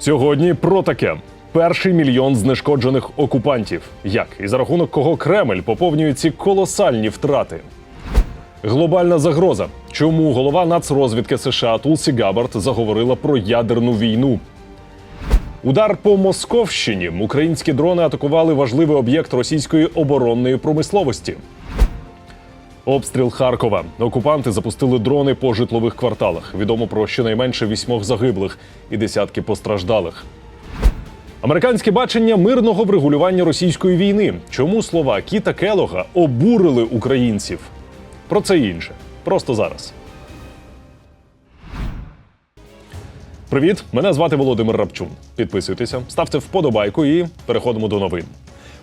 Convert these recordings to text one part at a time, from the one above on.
Сьогодні про таке. Перший мільйон знешкоджених окупантів. Як і за рахунок кого Кремль поповнює ці колосальні втрати. Глобальна загроза. Чому голова нацрозвідки США Тулсі Габард заговорила про ядерну війну? Удар по Московщині. Українські дрони атакували важливий об'єкт російської оборонної промисловості. Обстріл Харкова. Окупанти запустили дрони по житлових кварталах. Відомо про щонайменше вісьмох загиблих і десятки постраждалих. Американське бачення мирного врегулювання російської війни. Чому слова Кіта Келога обурили українців? Про це і інше. Просто зараз. Привіт! Мене звати Володимир Рапчун. Підписуйтеся, ставте вподобайку і переходимо до новин.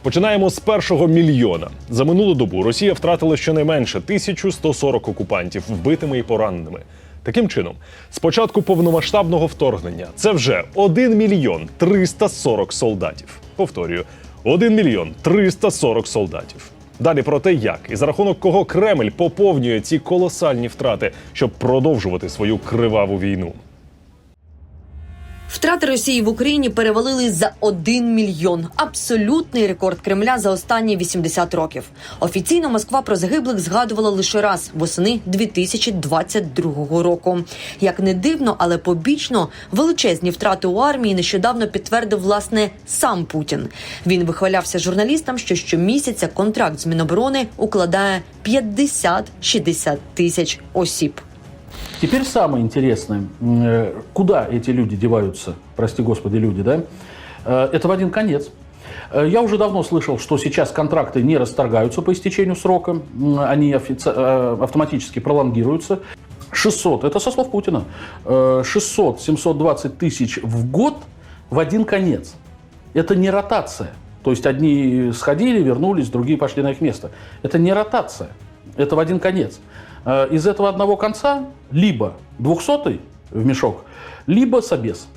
Починаємо з першого мільйона. За минулу добу Росія втратила щонайменше 1140 окупантів вбитими і пораненими. Таким чином, з початку повномасштабного вторгнення це вже 1 мільйон 340 солдатів. Повторюю, 1 мільйон 340 солдатів. Далі про те, як і за рахунок кого Кремль поповнює ці колосальні втрати, щоб продовжувати свою криваву війну. Втрати Росії в Україні перевалили за 1 мільйон. Абсолютний рекорд Кремля за останні 80 років. Офіційно Москва про загиблих згадувала лише раз восени 2022 року. Як не дивно, але побічно величезні втрати у армії нещодавно підтвердив власне сам Путін. Він вихвалявся журналістам, що щомісяця контракт з Міноборони укладає 50-60 тисяч осіб. Теперь самое интересное, э, куда эти люди деваются, прости господи, люди, да? Э, Это в один конец. Э, Я уже давно слышал, что сейчас контракты не расторгаются по истечению срока, они автоматически пролонгируются. 600, это со слов Путина, 600-720 тысяч в год в один конец. Это не ротация. То есть одни сходили, вернулись, другие пошли на их место. Это не ротация. Это в один конец. Э, Из этого одного конца либо 200 в мешок, либо собес.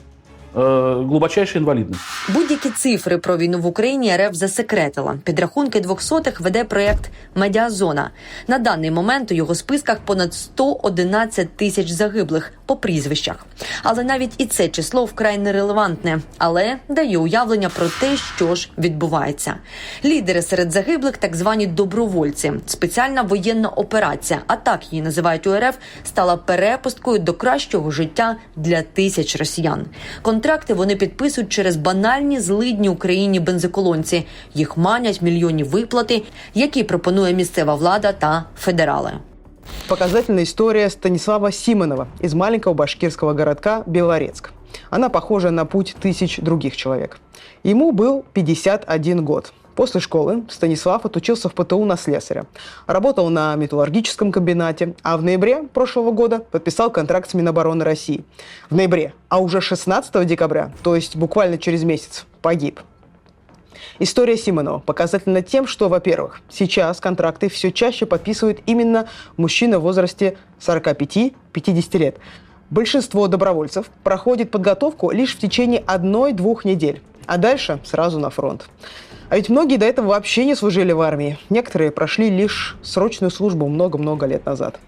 Э, Глубочайшая инвалидность. Будь-які цифри про війну в Україні РФ засекретила. Підрахунки двохсотих веде проєкт Медіазона. На даний момент у його списках понад 111 тисяч загиблих по прізвищах. Але навіть і це число вкрай нерелевантне, але дає уявлення про те, що ж відбувається. Лідери серед загиблих так звані добровольці. Спеціальна воєнна операція, а так її називають у РФ, стала перепусткою до кращого життя для тисяч росіян. Контракти вони підписують через банальні злидні Україні бензоколонці. Їх манять мільйонні виплати, які пропонує місцева влада та федерали. Показательная история Станислава Симонова из маленького башкирского городка Белорецк. Она похожа на путь тысяч других человек. Ему был 51 год. После школы Станислав отучился в ПТУ на слесаря. Работал на металлургическом комбинате, а в ноябре прошлого года подписал контракт с Минобороны России. В ноябре, а уже 16 декабря, то есть буквально через месяц, погиб. История Симонова показательна тем, что, во-первых, сейчас контракты все чаще подписывают именно мужчины в возрасте 45-50 лет. Большинство добровольцев проходит подготовку лишь в течение одной-двух недель, а дальше сразу на фронт. А ведь многие до этого вообще не служили в армии. Некоторые прошли лишь срочную службу много-много лет назад.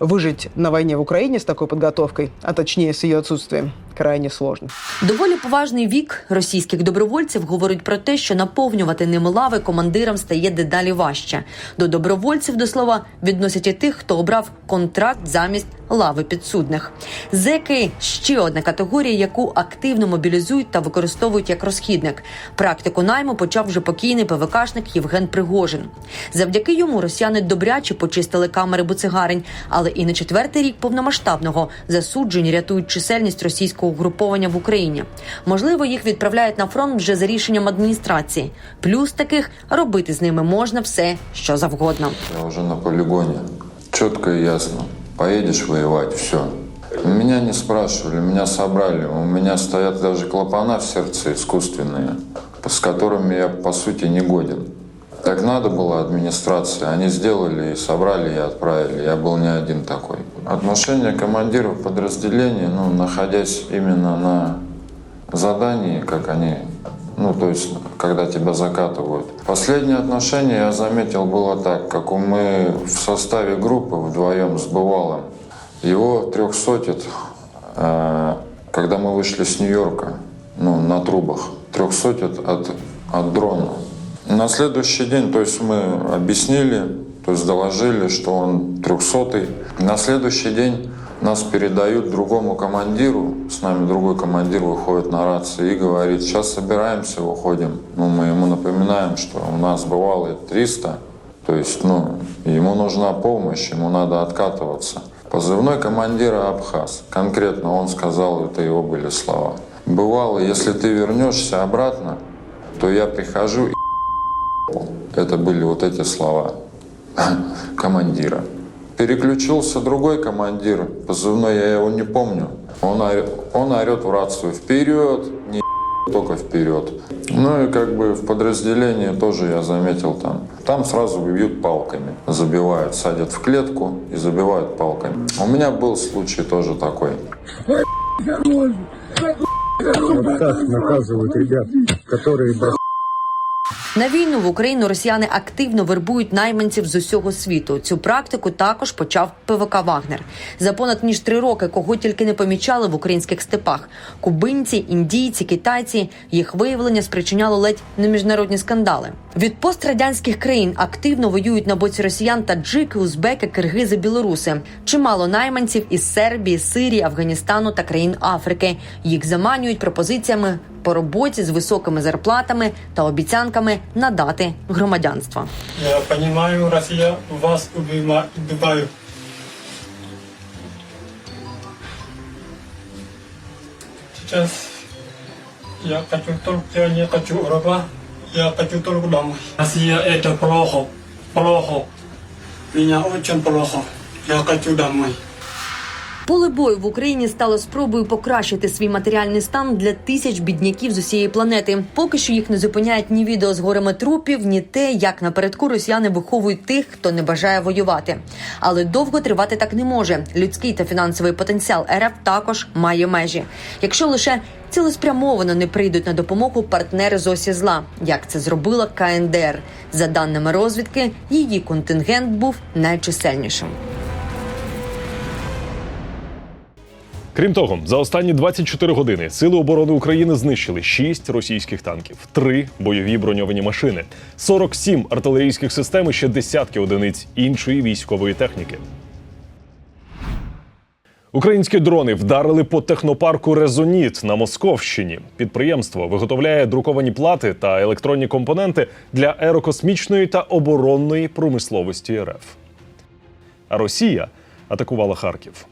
Выжить на войне в Украине с такой подготовкой, а точнее с ее отсутствием, крайне сложно. Доволі поважний вік російських добровольців говорить про те, що наповнювати ними лави командирам стає дедалі важче. До добровольців до слова відносять і тих, хто обрав контракт замість лави підсудних. Зеки ще одна категорія, яку активно мобілізують та використовують як розхідник. Практику найму почав вже покійний ПВКшник Євген Пригожин. Завдяки йому росіяни добряче почистили камери буцигарень, але і на четвертий рік повномасштабного засуджені рятують чисельність російського угруповання в Україні. Можливо, їх відправляють на фронт вже за рішенням адміністрації. Плюс таких робити з ними можна все, що завгодно. Я уже на полигоне. Четко и ясно. Поедешь воевать, все. Меня не спрашивали, меня собрали. У меня стоят даже клапана в сердце искусственные, с которыми я, по сути, не годен. Так надо было администрации. Они сделали и собрали, и отправили. Я был не один такой. Отношение командиров подразделений, ну, находясь именно на задании, как они, ну, то есть, когда тебя закатывают. Последнее отношение, я заметил, было так, как у мы в составе группы вдвоем с Бывалым. Его трехсотит, э, когда мы вышли с Нью-Йорка. ну, на трубах. 300 от, от, от дрона. На следующий день, то есть мы объяснили, то есть доложили, что он 300 На следующий день нас передают другому командиру, с нами другой командир выходит на рацию и говорит, сейчас собираемся, выходим. Ну, мы ему напоминаем, что у нас бывало 300, то есть, ну, ему нужна помощь, ему надо откатываться. Позывной командира Абхаз. Конкретно он сказал, это его были слова. Бывало, если ты вернешься обратно, то я прихожу и это были вот эти слова командира. Переключился другой командир, позывной я его не помню. Он, он орет в рацию «Вперед!» Не только вперед. Ну и как бы в подразделении тоже я заметил там. Там сразу бьют палками. Забивают, садят в клетку и забивают палками. У меня был случай тоже такой. Вот так наказывают ребят, которые бросают На війну в Україну росіяни активно вербують найманців з усього світу. Цю практику також почав ПВК Вагнер. За понад ніж три роки кого тільки не помічали в українських степах. Кубинці, індійці, китайці їх виявлення спричиняло ледь не міжнародні скандали. Від пострадянських країн активно воюють на боці росіян таджики, узбеки, киргизи, білоруси. Чимало найманців із Сербії, Сирії, Афганістану та країн Африки. Їх заманюють пропозиціями по роботі з високими зарплатами та обіцянками надати громадянство. Я понимаю, Россия вас убива- убивает. Сейчас я хочу только, я не хочу врага, я хочу только домой. Россия это плохо, плохо. Меня очень плохо. Я хочу домой. Поле бою в Україні стало спробою покращити свій матеріальний стан для тисяч бідняків з усієї планети. Поки що їх не зупиняють ні відео з горами трупів, ні те, як напередку росіяни виховують тих, хто не бажає воювати. Але довго тривати так не може. Людський та фінансовий потенціал РФ також має межі. Якщо лише цілеспрямовано не прийдуть на допомогу партнери з осі зла, як це зробила КНДР. За даними розвідки, її контингент був найчисельнішим. Крім того, за останні 24 години Сили оборони України знищили 6 російських танків, 3 бойові броньовані машини, 47 артилерійських систем і ще десятки одиниць іншої військової техніки. Українські дрони вдарили по технопарку Резоніт на Московщині. Підприємство виготовляє друковані плати та електронні компоненти для аерокосмічної та оборонної промисловості РФ. А Росія атакувала Харків.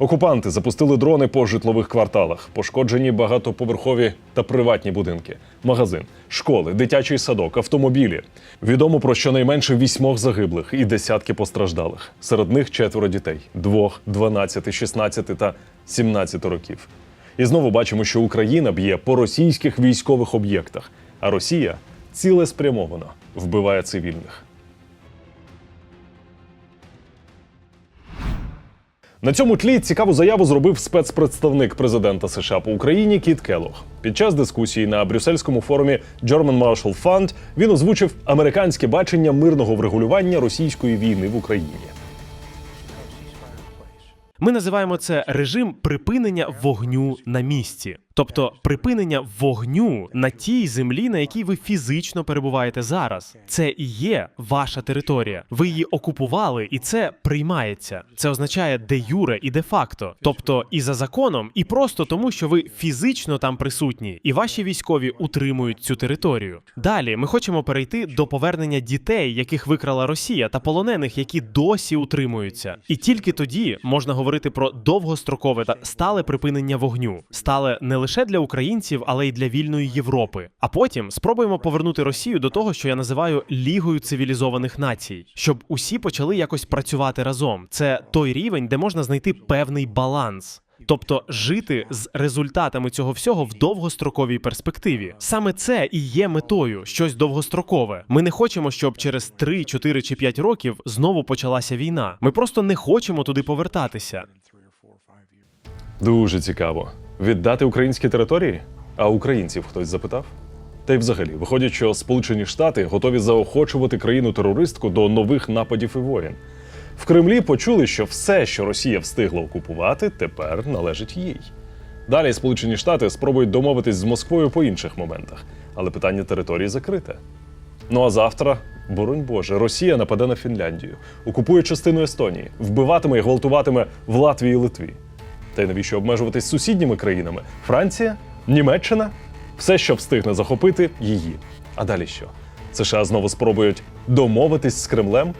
Окупанти запустили дрони по житлових кварталах, пошкоджені багатоповерхові та приватні будинки, магазин, школи, дитячий садок, автомобілі. Відомо про щонайменше вісьмох загиблих і десятки постраждалих. Серед них четверо дітей: двох, 12, 16 та 17 років. І знову бачимо, що Україна б'є по російських військових об'єктах, а Росія цілеспрямовано вбиває цивільних. На цьому тлі цікаву заяву зробив спецпредставник президента США по Україні Кіт Келлог. Під час дискусії на брюссельському форумі German Marshall Fund він озвучив американське бачення мирного врегулювання російської війни в Україні. Ми називаємо це режим припинення вогню на місці, тобто припинення вогню на тій землі, на якій ви фізично перебуваєте зараз. Це і є ваша територія. Ви її окупували, і це приймається. Це означає де юре і де факто, тобто і за законом, і просто тому, що ви фізично там присутні, і ваші військові утримують цю територію. Далі ми хочемо перейти до повернення дітей, яких викрала Росія, та полонених, які досі утримуються. І тільки тоді можна говорити про довгострокове та стале припинення вогню, стале не лише для українців, але й для вільної Європи. А потім спробуємо повернути Росію до того, що я називаю лігою цивілізованих націй, щоб усі почали якось працювати разом. Це той рівень, де можна знайти певний баланс. Тобто жити з результатами цього всього в довгостроковій перспективі. Саме це і є метою щось довгострокове. Ми не хочемо, щоб через 3, 4 чи 5 років знову почалася війна. Ми просто не хочемо туди повертатися. Дуже цікаво. Віддати українські території? А українців хтось запитав? Та й взагалі, виходять, що Сполучені Штати готові заохочувати країну-терористку до нових нападів і воєн. В Кремлі почули, що все, що Росія встигла окупувати, тепер належить їй. Далі Сполучені Штати спробують домовитись з Москвою по інших моментах, але питання території закрите. Ну а завтра, боронь Боже, Росія нападе на Фінляндію, окупує частину Естонії, вбиватиме і гвалтуватиме в Латвії і Литві. Та й навіщо обмежуватись сусідніми країнами? Франція? Німеччина? Все, що встигне захопити, її. А далі що? США знову спробують домовитись з Кремлем?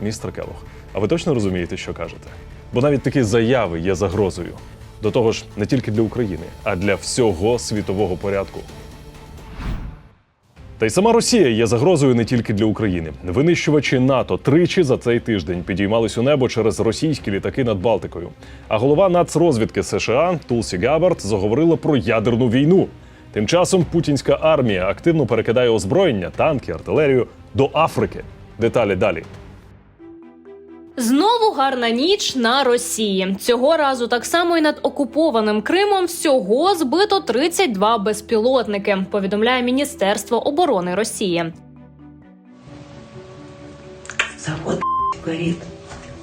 Містер Келох, а ви точно розумієте, що кажете? Бо навіть такі заяви є загрозою. До того ж, не тільки для України, а для всього світового порядку. Та й сама Росія є загрозою не тільки для України. Винищувачі НАТО тричі за цей тиждень підіймались у небо через російські літаки над Балтикою. А голова нацрозвідки США Тулсі Габард заговорила про ядерну війну. Тим часом путінська армія активно перекидає озброєння, танки, артилерію до Африки. Деталі далі. Знову гарна ніч на Росії. Цього разу так само і над окупованим Кримом всього збито 32 безпілотники. Повідомляє Міністерство оборони Росії. Завод горит.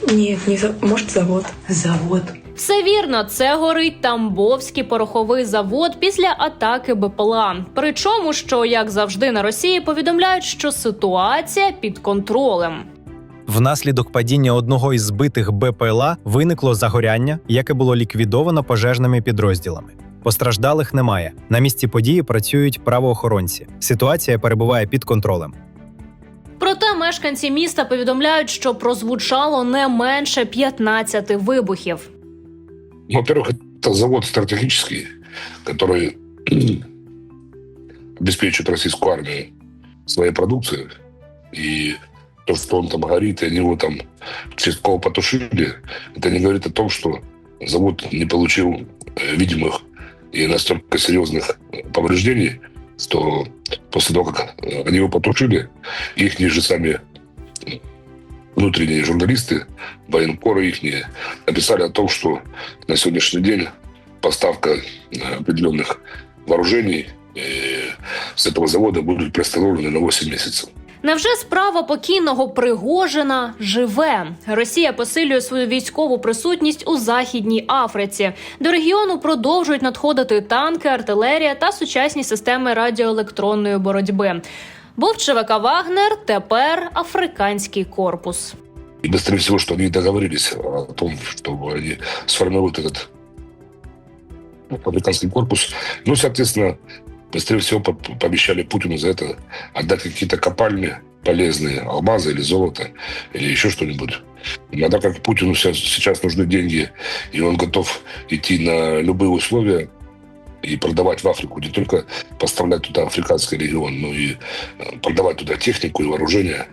Нет, не за... может завод. Завод. Все вірно, це горить Тамбовський пороховий завод після атаки БПЛА. Причому, що як завжди на Росії повідомляють, що ситуація під контролем. Внаслідок падіння одного із збитих БПЛА виникло загоряння, яке було ліквідовано пожежними підрозділами. Постраждалих немає. На місці події працюють правоохоронці. Ситуація перебуває під контролем. Проте мешканці міста повідомляють, що прозвучало не менше 15 вибухів. Во-первых, это завод стратегический, который обеспечит российскую армию своей продукцией. И то, что он там горит, и они его там частково потушили, это не говорит о том, что завод не получил э, видимых и настолько серьезных повреждений, что после того, как э, они его потушили, их же сами внутренние журналисты, военкоры их написали о том, что на сегодняшний день поставка э, определенных вооружений э, с этого завода будет приостановлена на 8 месяцев. Невже справа покійного Пригожина живе? Росія посилює свою військову присутність у Західній Африці. До регіону продовжують надходити танки, артилерія та сучасні системи радіоелектронної боротьби. Був ЧВК Вагнер, тепер африканський корпус. И быстрее всего, что они договорились о том, что они сформируют этот американский корпус. Ну, соответственно, быстрее всего по- пообещали Путину за это отдать какие-то копальни полезные, алмазы или золото, или еще что-нибудь. А так как Путину сейчас, сейчас нужны деньги, и он готов идти на любые условия и продавать в Африку, не только поставлять туда африканский регион, но и э, продавать туда технику и вооружение.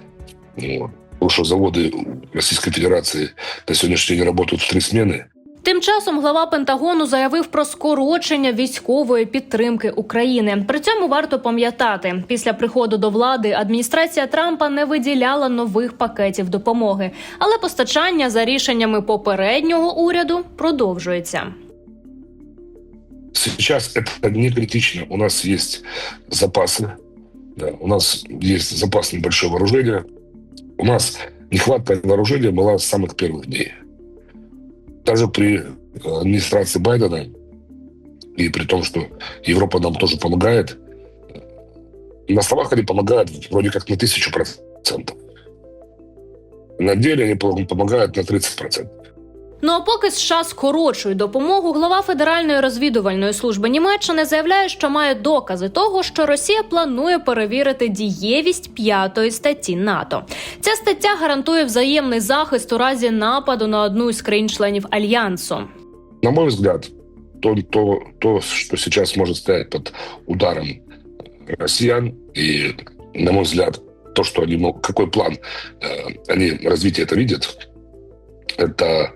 Вот. Потому что заводы Российской Федерации на сегодняшний день работают в три смены. Тим часом глава Пентагону заявив про скорочення військової підтримки України. При цьому варто пам'ятати, після приходу до влади адміністрація Трампа не виділяла нових пакетів допомоги, але постачання за рішеннями попереднього уряду продовжується. Сейчас это не критично. У нас есть запасы. Да, у нас есть запас небольшое вооружение. У нас нехватка вооружения была с самых первых дней. Даже при э, администрации Байдена и при том, что Европа нам тоже помогает, на словах они помогают вроде как на тысячу процентов. На деле они пом- помогают на 30 процентов. Ну а поки США скорочують допомогу, глава Федеральної розвідувальної служби Німеччини заявляє, що має докази того, що Росія планує перевірити дієвість п'ятої статті НАТО. Ця стаття гарантує взаємний захист у разі нападу на одну із країн-членів альянсу. На мой взгляд, то, то, то, что сейчас может стоять под ударом россиян, и, на мой взгляд, то, что они, мог- какой план э, они развитие это видят, это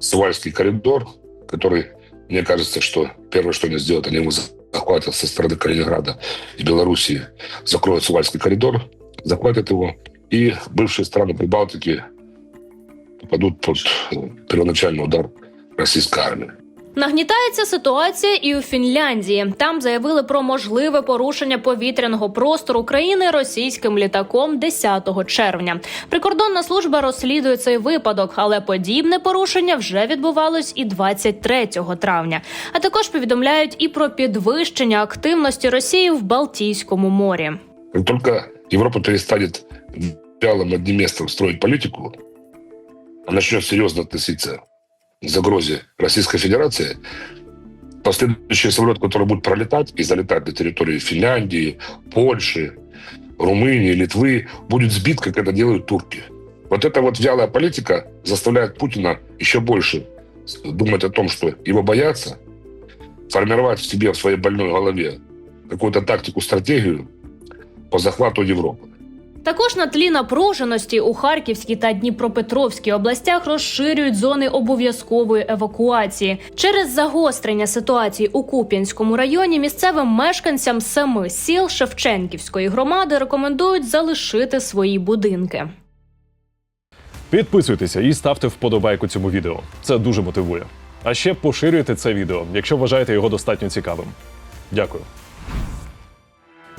Сувальский коридор, который, мне кажется, что первое, что они сделают, они его захватят со стороны Калининграда и Белоруссии, закроют Сувальский коридор, захватят его, и бывшие страны Прибалтики попадут под э, первоначальный удар российской армии. Нагнітається ситуація і у Фінляндії. Там заявили про можливе порушення повітряного простору країни російським літаком 10 червня. Прикордонна служба розслідує цей випадок, але подібне порушення вже відбувалось і 23 травня. А також повідомляють і про підвищення активності Росії в Балтійському морі. Как только Европа перестанет вялым одним местом строить политику, а начнет серьезно относиться к загрозе Российской Федерации, последующий самолет, который будет пролетать и залетать на территории Финляндии, Польши, Румынии, Литвы, будет сбит, как это делают турки. Вот эта вот вялая политика заставляет Путина еще больше думать о том, что его боятся, формировать в себе, в своей больной голове какую-то тактику, стратегию по захвату Европы. Також на тлі напруженості у Харківській та Дніпропетровській областях розширюють зони обов'язкової евакуації. Через загострення ситуації у Куп'янському районі місцевим мешканцям семи сіл Шевченківської громади рекомендують залишити свої будинки. Підписуйтеся і ставте вподобайку цьому відео. Це дуже мотивує. А ще поширюйте це відео, якщо вважаєте його достатньо цікавим. Дякую.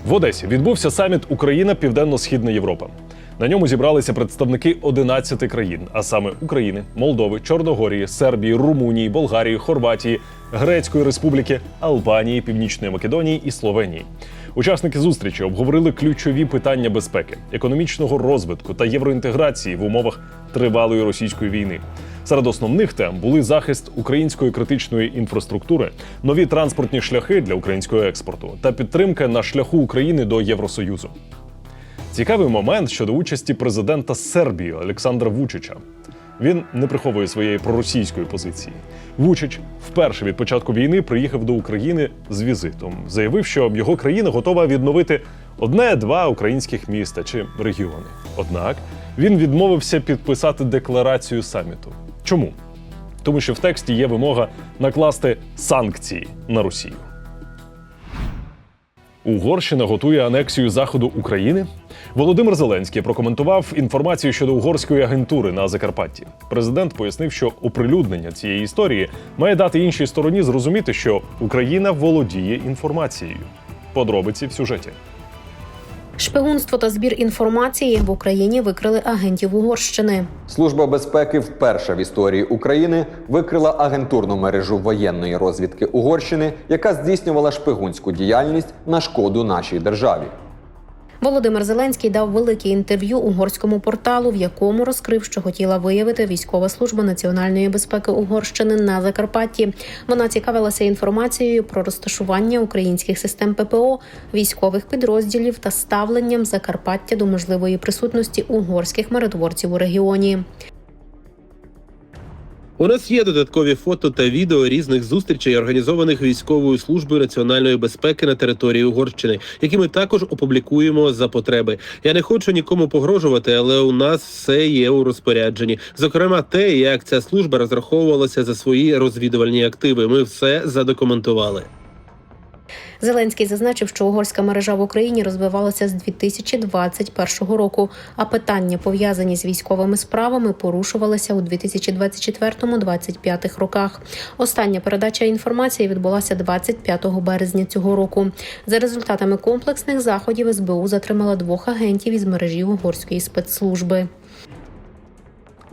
В Одесі відбувся саміт Україна Південно-Східна Європа. На ньому зібралися представники 11 країн, а саме України, Молдови, Чорногорії, Сербії, Румунії, Болгарії, Хорватії, Грецької Республіки, Албанії, Північної Македонії і Словенії. Учасники зустрічі обговорили ключові питання безпеки, економічного розвитку та євроінтеграції в умовах тривалої російської війни. Серед основних тем були захист української критичної інфраструктури, нові транспортні шляхи для українського експорту та підтримка на шляху України до Євросоюзу. Цікавий момент щодо участі президента Сербії Олександра Вучича. Він не приховує своєї проросійської позиції. Вучич вперше від початку війни приїхав до України з візитом. Заявив, що його країна готова відновити одне-два українських міста чи регіони. Однак він відмовився підписати декларацію саміту. Чому? Тому що в тексті є вимога накласти санкції на Росію. Угорщина готує анексію заходу України. Володимир Зеленський прокоментував інформацію щодо угорської агентури на Закарпатті. Президент пояснив, що оприлюднення цієї історії має дати іншій стороні зрозуміти, що Україна володіє інформацією. Подробиці в сюжеті. Шпигунство та збір інформації в Україні викрили агентів Угорщини. Служба безпеки вперше в історії України викрила агентурну мережу воєнної розвідки Угорщини, яка здійснювала шпигунську діяльність на шкоду нашій державі. Володимир Зеленський дав велике інтерв'ю угорському порталу, в якому розкрив, що хотіла виявити військова служба національної безпеки Угорщини на Закарпатті. Вона цікавилася інформацією про розташування українських систем ППО, військових підрозділів та ставленням Закарпаття до можливої присутності угорських миротворців у регіоні. У нас є додаткові фото та відео різних зустрічей, організованих військовою службою національної безпеки на території Угорщини, які ми також опублікуємо за потреби. Я не хочу нікому погрожувати, але у нас все є у розпорядженні. Зокрема, те, як ця служба розраховувалася за свої розвідувальні активи. Ми все задокументували. Зеленський зазначив, що угорська мережа в Україні розвивалася з 2021 року, а питання, пов'язані з військовими справами, порушувалися у 2024-2025 роках. Остання передача інформації відбулася 25 березня цього року. За результатами комплексних заходів СБУ затримала двох агентів із мережі угорської спецслужби.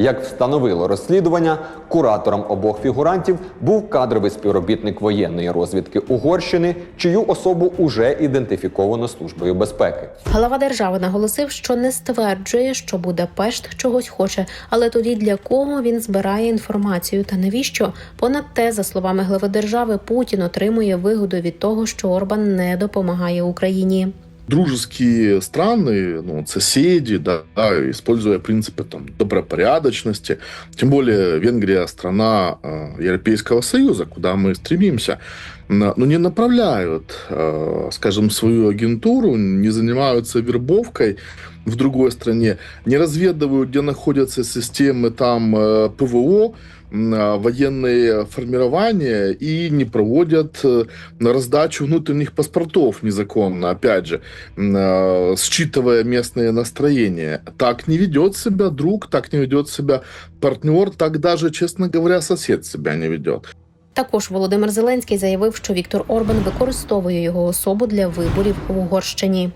Як встановило розслідування, куратором обох фігурантів був кадровий співробітник воєнної розвідки Угорщини, чию особу уже ідентифіковано службою безпеки. Глава держави наголосив, що не стверджує, що Будапешт чогось хоче, але тоді для кого він збирає інформацію та навіщо? Понад те, за словами глави держави, Путін отримує вигоду від того, що Орбан не допомагає Україні. Дружеские страны, ну, соседи, да, да, используя принципы там, добропорядочности, тем более Венгрия страна э, Европейского Союза, куда мы стремимся, но не направляют, э, скажем, свою агентуру, не занимаются вербовкой в другой стране, не разведывают, где находятся системы там э, ПВО, военные формирования и не проводят э, на раздачу внутренних паспортов незаконно, опять же, м, э, считывая местные настроения. Так не ведет себя друг, так не ведет себя партнер, так даже, честно говоря, сосед себя не ведет. Також Володимир Зеленський заявив, що Віктор Орбан використовує його особу для виборів в Угорщині.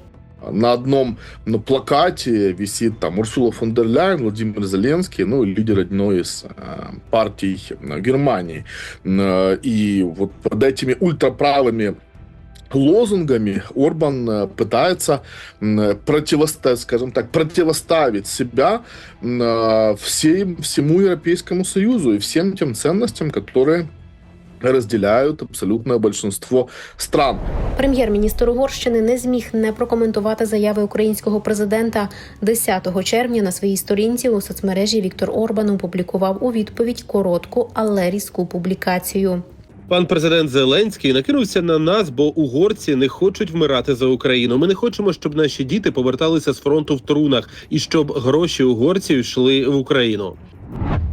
На одном ну, плакате висит там Урсула фон дер Ляйен, Владимир Зеленский, ну, лидер одной из э, партий э, Германии. Э, И вот под этими ультраправыми лозунгами Орбан э, пытается м, противоставить, скажем так, противоставить себя э, всем, всему Европейскому Союзу и всем тем ценностям, которые разделяют абсолютное большинство стран. Прем'єр-міністр Угорщини не зміг не прокоментувати заяви українського президента 10 червня на своїй сторінці у соцмережі. Віктор Орбан опублікував у відповідь коротку, але різку публікацію. Пан президент Зеленський накинувся на нас, бо угорці не хочуть вмирати за Україну. Ми не хочемо, щоб наші діти поверталися з фронту в трунах і щоб гроші угорців йшли в Україну.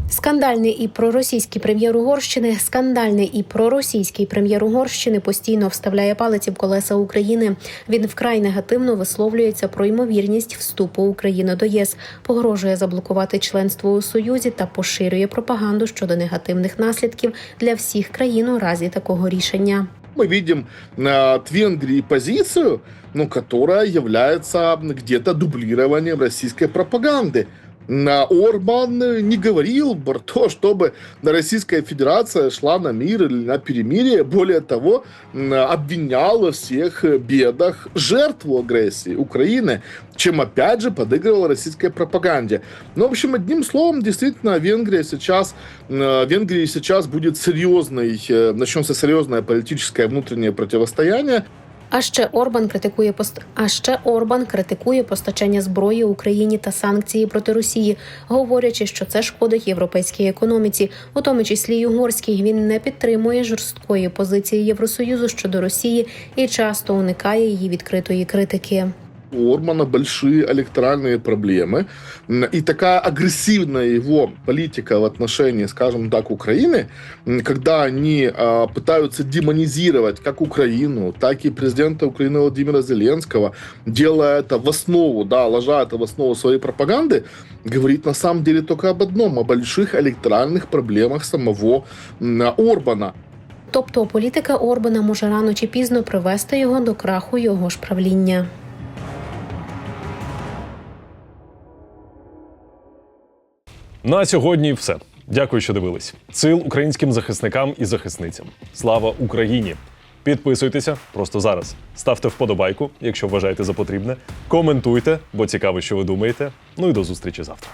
Скандальний і проросійський прем'єр Угорщини, скандальний і проросійський прем'єр Угорщини постійно вставляє палиці в колеса України. Він вкрай негативно висловлюється про ймовірність вступу України до єС, погрожує заблокувати членство у Союзі та поширює пропаганду щодо негативних наслідків для всіх країн у разі такого рішення. Мы видим э, от Венгрии позицию, ну, которая является где-то дублированием российской пропаганды. Орбан не говорил про то, чтобы Российская Федерация шла на мир или на перемирие. Более того, м, обвинял во всех бедах жертву агрессии Украины, чем опять же подыгрывала российской пропаганде. Ну, в общем, одним словом, действительно, Венгрия сейчас, э, Венгрии сейчас будет серьезный, э, начнется серьезное политическое внутреннее противостояние. А ще Орбан критикує пост... а ще Орбан критикує постачання зброї Україні та санкції проти Росії, говорячи, що це шкодить європейській економіці, у тому числі й угорській. Він не підтримує жорсткої позиції Євросоюзу щодо Росії і часто уникає її відкритої критики У Орбана большие электоральные проблемы. М, И такая агрессивная его политика в отношении, скажем так, Украины, м, когда они а, пытаются демонизировать как Украину, так и президента Украины Владимира Зеленского, делая это в основу, да, ложа это в основу своей пропаганды, говорит на самом деле только об одном, о больших электоральных проблемах самого м, Орбана. Тобто політика Орбана може рано чи пізно привести його до краху його ж правління. На сьогодні все. Дякую, що дивились. Сил українським захисникам і захисницям. Слава Україні! Підписуйтеся просто зараз. Ставте вподобайку, якщо вважаєте за потрібне. Коментуйте, бо цікаво, що ви думаєте. Ну і до зустрічі завтра.